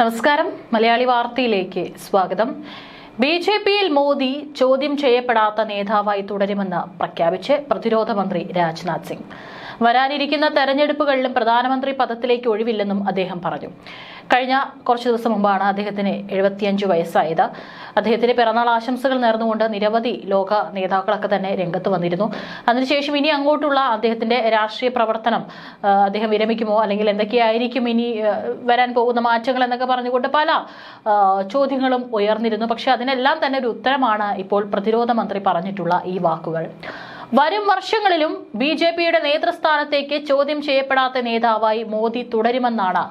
നമസ്കാരം. മലയാളി വാർത്തയിലേക്ക് സ്വാഗതം. ബി ജെ പിയിൽ മോദി ചോദ്യം ചെയ്യപ്പെടാത്ത നേതാവായി തുടരുമെന്ന് പ്രഖ്യാപിച്ച് പ്രതിരോധ മന്ത്രി രാജ്നാഥ് സിംഗ്. വരാനിരിക്കുന്ന തെരഞ്ഞെടുപ്പുകളിലും പ്രധാനമന്ത്രി പദത്തിലേക്ക് ഒഴിവില്ലെന്നും അദ്ദേഹം പറഞ്ഞു. കഴിഞ്ഞ കുറച്ച് ദിവസം മുമ്പാണ് അദ്ദേഹത്തിന് എഴുപത്തിയഞ്ച് വയസ്സായത്. അദ്ദേഹത്തിന്റെ പിറന്നാൾ ആശംസകൾ നേർന്നുകൊണ്ട് നിരവധി ലോക നേതാക്കളൊക്കെ തന്നെ രംഗത്ത് വന്നിരുന്നു. അതിനുശേഷം ഇനി അങ്ങോട്ടുള്ള അദ്ദേഹത്തിന്റെ രാഷ്ട്രീയ പ്രവർത്തനം അദ്ദേഹം വിരമിക്കുമോ? അല്ലെങ്കിൽ എന്തൊക്കെയായിരിക്കും ഇനി വരാൻ പോകുന്ന മാറ്റങ്ങൾ എന്നൊക്കെ പറഞ്ഞുകൊണ്ട് പല ചോദ്യങ്ങളും ഉയർന്നിരുന്നു. പക്ഷെ അതിനെല്ലാം തന്നെ ഒരു ഉത്തരമാണ് ഇപ്പോൾ പ്രതിരോധ മന്ത്രി പറഞ്ഞിട്ടുള്ള ഈ വാക്കുകൾ. വരും വർഷങ്ങളിലും ബി ജെ പിയുടെ നേതൃസ്ഥാനത്തേക്ക് ചോദ്യം ചെയ്യപ്പെടാത്ത നേതാവായി മോദി തുടരുമെന്നാണ്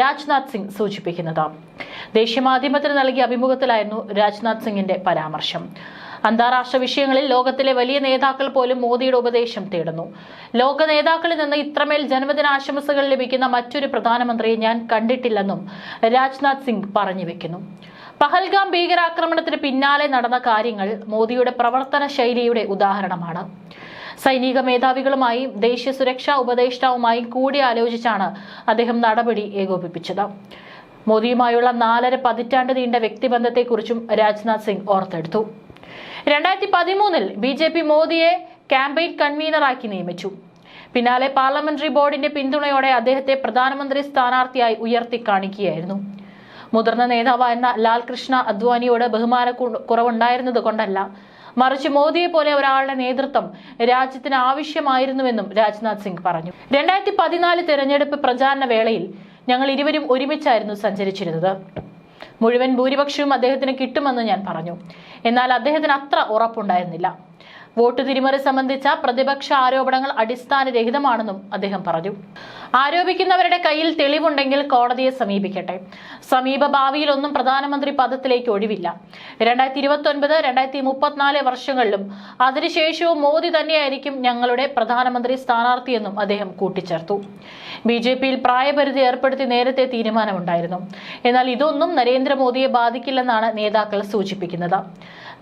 രാജ്നാഥ് സിംഗ് സൂചിപ്പിക്കുന്നത്. ദേശീയ മാധ്യമത്തിന് നൽകിയ അഭിമുഖത്തിലായിരുന്നു രാജ്നാഥ് സിംഗിന്റെ പരാമർശം. അന്താരാഷ്ട്ര വിഷയങ്ങളിൽ ലോകത്തിലെ വലിയ നേതാക്കൾ പോലും മോദിയുടെ ഉപദേശം തേടുന്നു. ലോക നേതാക്കളിൽ നിന്ന് ഇത്രമേൽ ജന്മദിനാശംസകൾ ലഭിക്കുന്ന മറ്റൊരു പ്രധാനമന്ത്രിയെ ഞാൻ കണ്ടിട്ടില്ലെന്നും രാജ്നാഥ് സിംഗ് പറഞ്ഞു വെക്കുന്നു. പഹൽഗാം ഭീകരാക്രമണത്തിന് പിന്നാലെ നടന്ന കാര്യങ്ങൾ മോദിയുടെ പ്രവർത്തന ശൈലിയുടെ ഉദാഹരണമാണ്. സൈനിക മേധാവികളുമായും ദേശീയ സുരക്ഷാ ഉപദേഷ്ടാവുമായും കൂടിയാലോചിച്ചാണ് അദ്ദേഹം നടപടി ഏകോപിപ്പിച്ചത്. മോദിയുമായുള്ള നാലര പതിറ്റാണ്ട് നീണ്ട വ്യക്തിബന്ധത്തെക്കുറിച്ചും രാജ്നാഥ് സിംഗ് ഓർത്തെടുത്തു. രണ്ടായിരത്തി പതിമൂന്നിൽ ബി ജെ പി മോദിയെ ക്യാമ്പയിൻ കൺവീനറാക്കി നിയമിച്ചു. പിന്നാലെ പാർലമെന്ററി ബോർഡിന്റെ പിന്തുണയോടെ അദ്ദേഹത്തെ പ്രധാനമന്ത്രി സ്ഥാനാർത്ഥിയായി ഉയർത്തി കാണിക്കുകയായിരുന്നു മുതിർന്ന നേതാവായിരുന്ന ലാൽകൃഷ്ണ അദ്വാനിയോട് ബഹുമാന കുറവുണ്ടായിരുന്നത് കൊണ്ടല്ല. മറിച്ച് മോദിയെ പോലെ ഒരാളുടെ നേതൃത്വം രാജ്യത്തിന് ആവശ്യമായിരുന്നുവെന്നും രാജ്നാഥ് സിംഗ് പറഞ്ഞു. രണ്ടായിരത്തി പതിനാല് തെരഞ്ഞെടുപ്പ് പ്രചാരണ വേളയിൽ ഞങ്ങൾ ഇരുവരും ഒരുമിച്ചായിരുന്നു സഞ്ചരിച്ചിരുന്നത്. മുഴുവൻ ഭൂരിപക്ഷവും അദ്ദേഹത്തിന് കിട്ടുമെന്ന് ഞാൻ പറഞ്ഞു. എന്നാൽ അദ്ദേഹത്തിന് അത്ര ഉറപ്പുണ്ടായിരുന്നില്ല. വോട്ട് തിരിമറി സംബന്ധിച്ച പ്രതിപക്ഷ ആരോപണങ്ങൾ അടിസ്ഥാനരഹിതമാണെന്നും അദ്ദേഹം പറഞ്ഞു. ആരോപിക്കുന്നവരുടെ കയ്യിൽ തെളിവുണ്ടെങ്കിൽ കോടതിയെ സമീപിക്കട്ടെ. സമീപ ഭാവിയിലൊന്നും പ്രധാനമന്ത്രി പദത്തിലേക്ക് ഒഴിവില്ല. രണ്ടായിരത്തി ഇരുപത്തി ഒൻപത് രണ്ടായിരത്തി മുപ്പത്തിനാല് വർഷങ്ങളിലും അതിനുശേഷവും മോദി തന്നെയായിരിക്കും ഞങ്ങളുടെ പ്രധാനമന്ത്രി സ്ഥാനാർത്ഥിയെന്നും അദ്ദേഹം കൂട്ടിച്ചേർത്തു. ബി ജെ പിയിൽ പ്രായപരിധി ഏർപ്പെടുത്തി നേരത്തെ തീരുമാനമുണ്ടായിരുന്നു. എന്നാൽ ഇതൊന്നും നരേന്ദ്രമോദിയെ ബാധിക്കില്ലെന്നാണ് നേതാക്കൾ സൂചിപ്പിക്കുന്നത്.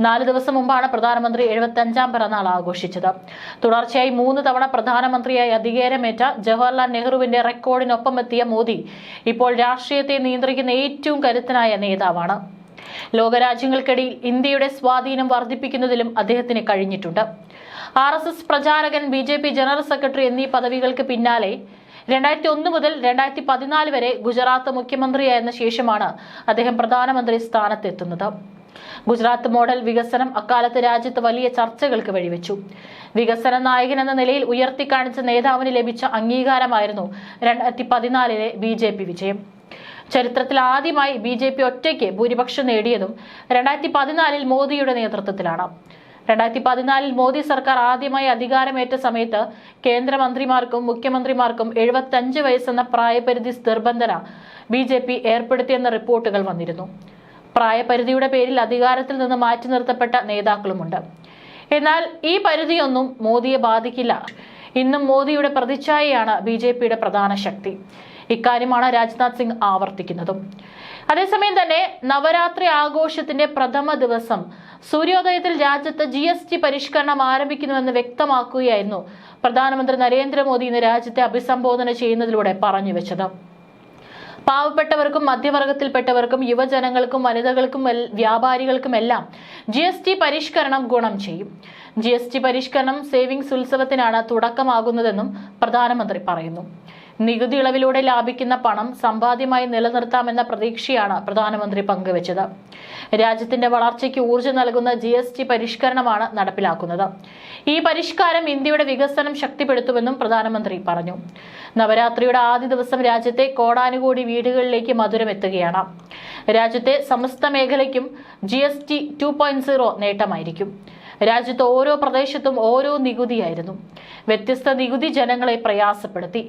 നാല് ദിവസം മുമ്പാണ് പ്രധാനമന്ത്രി എഴുപത്തഞ്ചാം പിറന്നാൾ ആഘോഷിച്ചത്. തുടർച്ചയായി മൂന്ന് തവണ പ്രധാനമന്ത്രിയായി അധികാരമേറ്റ ജവഹർലാൽ നെഹ്റുവിന്റെ റെക്കോർഡിനൊപ്പം എത്തിയ മോദി ഇപ്പോൾ രാഷ്ട്രീയത്തെ നിയന്ത്രിക്കുന്ന ഏറ്റവും കരുത്തനായ നേതാവാണ്. ലോകരാജ്യങ്ങൾക്കിടയിൽ ഇന്ത്യയുടെ സ്വാധീനം വർദ്ധിപ്പിക്കുന്നതിലും അദ്ദേഹത്തിന് കഴിഞ്ഞിട്ടുണ്ട്. R S S പ്രചാരകൻ B J P general secretary എന്നീ പദവികൾക്ക് പിന്നാലെ രണ്ടായിരത്തി ഒന്ന് മുതൽ രണ്ടായിരത്തി പതിനാല് വരെ ഗുജറാത്ത് മുഖ്യമന്ത്രിയായിരുന്ന ശേഷമാണ് അദ്ദേഹം പ്രധാനമന്ത്രി സ്ഥാനത്തെത്തുന്നത്. ഗുജറാത്ത് മോഡൽ വികസനം അക്കാലത്ത് രാജ്യത്ത് വലിയ ചർച്ചകൾക്ക് വഴിവെച്ചു. വികസന നായകൻ എന്ന നിലയിൽ ഉയർത്തിക്കാണിച്ച നേതാവിന് ലഭിച്ച അംഗീകാരമായിരുന്നു രണ്ടായിരത്തി പതിനാലിലെ ബി ജെ പി വിജയം. ചരിത്രത്തിൽ ആദ്യമായി ബി ജെ പി ഒറ്റയ്ക്ക് ഭൂരിപക്ഷം നേടിയതും രണ്ടായിരത്തി പതിനാലിൽ മോദിയുടെ നേതൃത്വത്തിലാണ്. രണ്ടായിരത്തി പതിനാലിൽ മോദി സർക്കാർ ആദ്യമായി അധികാരമേറ്റ സമയത്ത് കേന്ദ്രമന്ത്രിമാർക്കും മുഖ്യമന്ത്രിമാർക്കും എഴുപത്തഞ്ച് വയസ്സെന്ന പ്രായപരിധി നിർബന്ധന ബി ജെ പി ഏർപ്പെടുത്തിയെന്ന റിപ്പോർട്ടുകൾ വന്നിരുന്നു. പ്രായപരിധിയുടെ പേരിൽ അധികാരത്തിൽ നിന്ന് മാറ്റി നിർത്തപ്പെട്ട നേതാക്കളുമുണ്ട്. എന്നാൽ ഈ പരിധിയൊന്നും മോദിയെ ബാധിക്കില്ല. ഇന്നും മോദിയുടെ പ്രതിച്ഛായയാണ് ബി ജെ പിയുടെ പ്രധാന ശക്തി. ഇക്കാര്യമാണ് രാജ്നാഥ് സിംഗ് ആവർത്തിക്കുന്നതും. അതേസമയം തന്നെ നവരാത്രി ആഘോഷത്തിന്റെ പ്രഥമ ദിവസം സൂര്യോദയത്തിൽ രാജ്യത്ത് ജി എസ് ടി പരിഷ്കരണം ആരംഭിക്കുന്നുവെന്ന് വ്യക്തമാക്കുകയായിരുന്നു പ്രധാനമന്ത്രി നരേന്ദ്രമോദി ഇന്ന് രാജ്യത്തെ അഭിസംബോധന ചെയ്യുന്നതിലൂടെ പറഞ്ഞു വെച്ചത്. പാവപ്പെട്ടവർക്കും മധ്യവർഗത്തിൽപ്പെട്ടവർക്കും യുവജനങ്ങൾക്കും വനിതകൾക്കും വ്യാപാരികൾക്കും എല്ലാം ജി എസ് ടി പരിഷ്കരണം ഗുണം ചെയ്യും. ജി എസ് ടി പരിഷ്കരണം സേവിങ്സ് ഉത്സവത്തിനാണ് തുടക്കമാകുന്നതെന്നും പ്രധാനമന്ത്രി പറയുന്നു. നികുതി ഇളവിലൂടെ ലാഭിക്കുന്ന പണം സമ്പാദ്യമായി നിലനിർത്താമെന്ന പ്രതീക്ഷയാണ് പ്രധാനമന്ത്രി പങ്കുവച്ചത്. രാജ്യത്തിന്റെ വളർച്ചയ്ക്ക് ഊർജം നൽകുന്ന ജി എസ് ടി പരിഷ്കരണമാണ് നടപ്പിലാക്കുന്നത്. ഈ പരിഷ്കാരം ഇന്ത്യയുടെ വികസനം ശക്തിപ്പെടുത്തുമെന്നും പ്രധാനമന്ത്രി പറഞ്ഞു. നവരാത്രിയുടെ ആദ്യ ദിവസം രാജ്യത്തെ കോടാനുകോടി വീടുകളിലേക്ക് മധുരം എത്തുകയാണ്. രാജ്യത്തെ സമസ്ത മേഖലയ്ക്കും G S T two point zero നേട്ടമായിരിക്കും. രാജ്യത്ത് ഓരോ പ്രദേശത്തും ഓരോ നികുതിയായിരുന്നു. വ്യത്യസ്ത നികുതി ജനങ്ങളെ പ്രയാസപ്പെടുത്തി.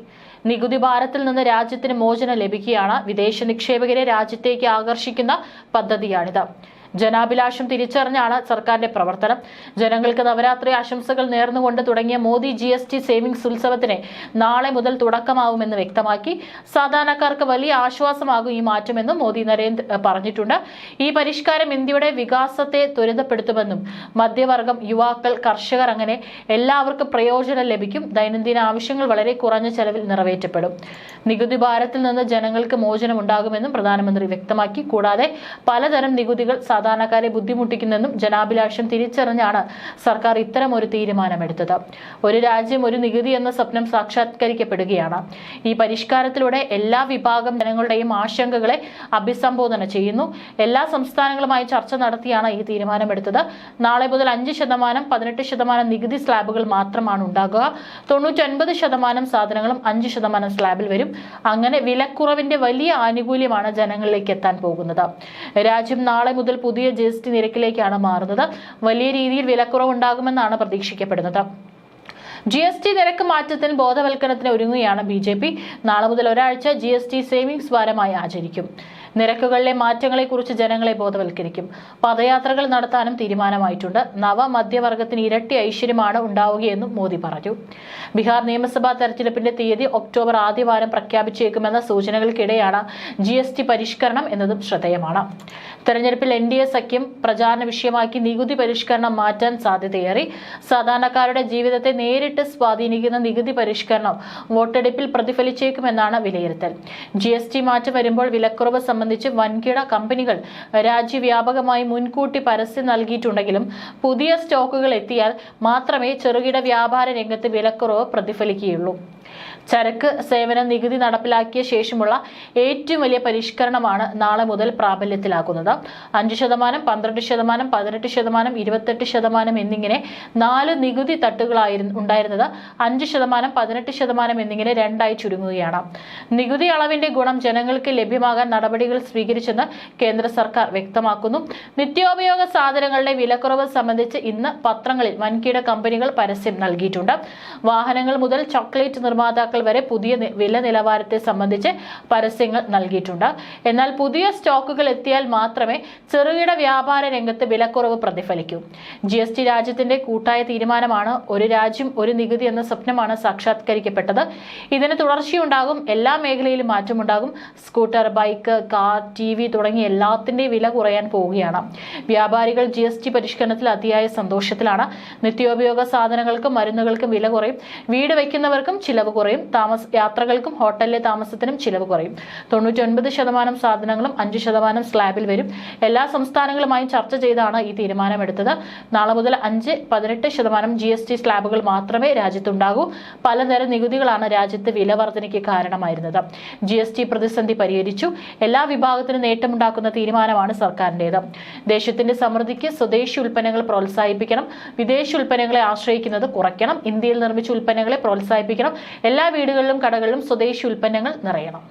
നികുതി ഭാരത്തിൽ നിന്ന് രാജ്യത്തിന് മോചനം ലഭിക്കുകയാണ് വിദേശ നിക്ഷേപകരെ രാജ്യത്തേക്ക് ആകർഷിക്കുന്ന പദ്ധതിയാണിത്. ജനാഭിലാഷം തിരിച്ചറിഞ്ഞാണ് സർക്കാരിന്റെ പ്രവർത്തനം. ജനങ്ങൾക്ക് നവരാത്രി ആശംസകൾ നേർന്നുകൊണ്ട് തുടങ്ങിയ Modi G S T savings ഉത്സവത്തിന് നാളെ മുതൽ തുടക്കമാവുമെന്ന് വ്യക്തമാക്കി. സാധാരണക്കാർക്ക് വലിയ ആശ്വാസമാകും ഈ മാറ്റമെന്നും മോദി നരേന്ദ്ര പറഞ്ഞിട്ടുണ്ട്. ഈ പരിഷ്കാരം ഇന്ത്യയുടെ വികാസത്തെ ത്വരിതപ്പെടുത്തുമെന്നും മധ്യവർഗം യുവാക്കൾ കർഷകർ അങ്ങനെ എല്ലാവർക്കും പ്രയോജനം ലഭിക്കും. ദൈനംദിന ആവശ്യങ്ങൾ വളരെ കുറഞ്ഞ ചെലവിൽ നിറവേറ്റപ്പെടും. നികുതി ഭാരത്തിൽ നിന്ന് ജനങ്ങൾക്ക് മോചനം ഉണ്ടാകുമെന്നും പ്രധാനമന്ത്രി വ്യക്തമാക്കി. കൂടാതെ പലതരം നികുതികൾ സാധാരണക്കാരെ ബുദ്ധിമുട്ടിക്കുന്നെന്നും ജനാഭിലാഷം തിരിച്ചറിഞ്ഞാണ് സർക്കാർ ഇത്തരം ഒരു തീരുമാനമെടുത്തത്. ഒരു രാജ്യം ഒരു നികുതി എന്ന സ്വപ്നം സാക്ഷാത്കരിക്കപ്പെടുകയാണ്. ഈ പരിഷ്കാരത്തിലൂടെ എല്ലാ വിഭാഗം ജനങ്ങളുടെയും ആശങ്കകളെ അഭിസംബോധന ചെയ്യുന്നു. എല്ലാ സംസ്ഥാനങ്ങളുമായി ചർച്ച നടത്തിയാണ് ഈ തീരുമാനമെടുത്തത്. നാളെ മുതൽ അഞ്ച് ശതമാനം പതിനെട്ട് ശതമാനം നികുതി സ്ലാബുകൾ മാത്രമാണ് ഉണ്ടാകുക. തൊണ്ണൂറ്റൊൻപത് ശതമാനം സാധനങ്ങളും അഞ്ച് ശതമാനം സ്ലാബിൽ വരും. അങ്ങനെ വിലക്കുറവിന്റെ വലിയ ആനുകൂല്യമാണ് ജനങ്ങളിലേക്ക് എത്താൻ പോകുന്നത്. രാജ്യം നാളെ മുതൽ പുതിയ ജി എസ് ടി നിരക്കിലേക്കാണ് മാറുന്നത്. വലിയ രീതിയിൽ വിലക്കുറവ് ഉണ്ടാകുമെന്നാണ് പ്രതീക്ഷിക്കപ്പെടുന്നത്. ജി എസ് ടി നിരക്ക് മാറ്റത്തിന് ബോധവൽക്കരണത്തിന് ഒരുങ്ങുകയാണ് ബി ജെ പി. നാളെ മുതൽ ഒരാഴ്ച ജി എസ് ടി സേവിങ്സ് വാരമായി ആചരിക്കും. നിരക്കുകളിലെ മാറ്റങ്ങളെക്കുറിച്ച് ജനങ്ങളെ ബോധവൽക്കരിക്കും. പദയാത്രകൾ നടത്താനും തീരുമാനമായിട്ടുണ്ട്. നവ മധ്യവർഗത്തിന് ഇരട്ടി ഐശ്വര്യമാണ് ഉണ്ടാവുകയെന്നും മോദി പറഞ്ഞു. ബീഹാർ നിയമസഭാ തെരഞ്ഞെടുപ്പിന്റെ തീയതി ഒക്ടോബർ ആദ്യവാരം പ്രഖ്യാപിച്ചേക്കുമെന്ന സൂചനകൾക്കിടെയാണ് ജി എസ് ടി പരിഷ്കരണം എന്നതും ശ്രദ്ധേയമാണ്. തെരഞ്ഞെടുപ്പിൽ എൻ ഡി എ സഖ്യം പ്രചാരണ വിഷയമാക്കി നികുതി പരിഷ്കരണം മാറ്റാൻ സാധ്യതയേറി. സാധാരണക്കാരുടെ ജീവിതത്തെ നേരിട്ട് സ്വാധീനിക്കുന്ന നികുതി പരിഷ്കരണം വോട്ടെടുപ്പിൽ പ്രതിഫലിച്ചേക്കുമെന്നാണ് വിലയിരുത്തൽ. ജി എസ് ടി മാറ്റം വരുമ്പോൾ വിലക്കുറവ് സംബന്ധിച്ച് വൻകിട കമ്പനികൾ രാജ്യവ്യാപകമായി മുൻകൂട്ടി പരസ്യം നൽകിയിട്ടുണ്ടെങ്കിലും പുതിയ സ്റ്റോക്കുകൾ എത്തിയാൽ മാത്രമേ ചെറുകിട വ്യാപാര രംഗത്ത് വിലക്കുറവ് പ്രതിഫലിക്കുകയുള്ളൂ. ചരക്ക് സേവന നികുതി നടപ്പിലാക്കിയ ശേഷമുള്ള ഏറ്റവും വലിയ പരിഷ്കരണമാണ് നാളെ മുതൽ പ്രാബല്യത്തിലാക്കുന്നത് അഞ്ച് ശതമാനം പന്ത്രണ്ട് ശതമാനം പതിനെട്ട് ശതമാനം ഇരുപത്തെട്ട് ശതമാനം എന്നിങ്ങനെ നാല് നികുതി തട്ടുകളായിരുന്നു ഉണ്ടായിരുന്നത്. അഞ്ച് ശതമാനം പതിനെട്ട് ശതമാനം എന്നിങ്ങനെ രണ്ടായി ചുരുങ്ങുകയാണ്. നികുതി അളവിന്റെ ഗുണം ജനങ്ങൾക്ക് ലഭ്യമാകാൻ നടപടികൾ സ്വീകരിച്ചെന്ന് കേന്ദ്ര സർക്കാർ വ്യക്തമാക്കുന്നു. നിത്യോപയോഗ സാധനങ്ങളുടെ വിലക്കുറവ് സംബന്ധിച്ച് ഇന്ന് പത്രങ്ങളിൽ വൻകിട കമ്പനികൾ പരസ്യം നൽകിയിട്ടുണ്ട്. വാഹനങ്ങൾ മുതൽ ചോക്ലേറ്റ് നിർമ്മാതാക്കൾ വരെ പുതിയ വില നിലവാരത്തെ സംബന്ധിച്ച് പരസ്യങ്ങൾ നൽകിയിട്ടുണ്ട്. എന്നാൽ പുതിയ സ്റ്റോക്കുകൾ എത്തിയാൽ മാത്രമേ ചെറുകിട വ്യാപാര രംഗത്ത് വിലക്കുറവ് പ്രതിഫലിക്കൂ. ജി എസ് ടി രാജ്യത്തിന്റെ കൂട്ടായ തീരുമാനമാണ് ഒരു രാജ്യം ഒരു നികുതി എന്ന സ്വപ്നമാണ് സാക്ഷാത്കരിക്കപ്പെട്ടത്. ഇതിന് തുടർച്ചയുണ്ടാകും. എല്ലാ മേഖലയിലും മാറ്റമുണ്ടാകും. Scooter bike car T V തുടങ്ങിയ എല്ലാത്തിന്റെയും വില കുറയാൻ പോവുകയാണ്. വ്യാപാരികൾ ജി എസ് ടി പരിഷ്കരണത്തിൽ അതിയായ സന്തോഷത്തിലാണ്. നിത്യോപയോഗ സാധനങ്ങൾക്കും മരുന്നുകൾക്കും വില കുറയും. വീട് വയ്ക്കുന്നവർക്കും ചിലവ് കുറയും താമസ യാത്രകൾക്കും ഹോട്ടലിലെ താമസത്തിനും ചിലവ് കുറയും. തൊണ്ണൂറ്റൊൻപത് ശതമാനം സാധനങ്ങളും അഞ്ച് ശതമാനം സ്ലാബിൽ വരും. എല്ലാ സംസ്ഥാനങ്ങളുമായും ചർച്ച ചെയ്താണ് ഈ തീരുമാനമെടുത്തത്. നാളെ മുതൽ അഞ്ച് പതിനെട്ട് ശതമാനം ജി എസ് ടി സ്ലാബുകൾ മാത്രമേ രാജ്യത്തുണ്ടാകൂ. പലതരം നികുതികളാണ് രാജ്യത്ത് വില വർധനയ്ക്ക് കാരണമായിരുന്നത്. ജി എസ് ടി പ്രതിസന്ധി പരിഹരിച്ചു. എല്ലാ വിഭാഗത്തിനും നേട്ടമുണ്ടാക്കുന്ന തീരുമാനമാണ് സർക്കാരിന്റേത്. ദേശത്തിന്റെ സമൃദ്ധിക്ക് സ്വദേശി ഉൽപ്പന്നങ്ങൾ പ്രോത്സാഹിപ്പിക്കണം. വിദേശ ഉൽപ്പന്നങ്ങളെ ആശ്രയിക്കുന്നത് കുറയ്ക്കണം. ഇന്ത്യയിൽ നിർമ്മിച്ച ഉൽപ്പന്നങ്ങളെ പ്രോത്സാഹിപ്പിക്കണം. എല്ലാ വീടുകളിലും കടകളിലും സ്വദേശി ഉൽപ്പന്നങ്ങൾ നിറയണം.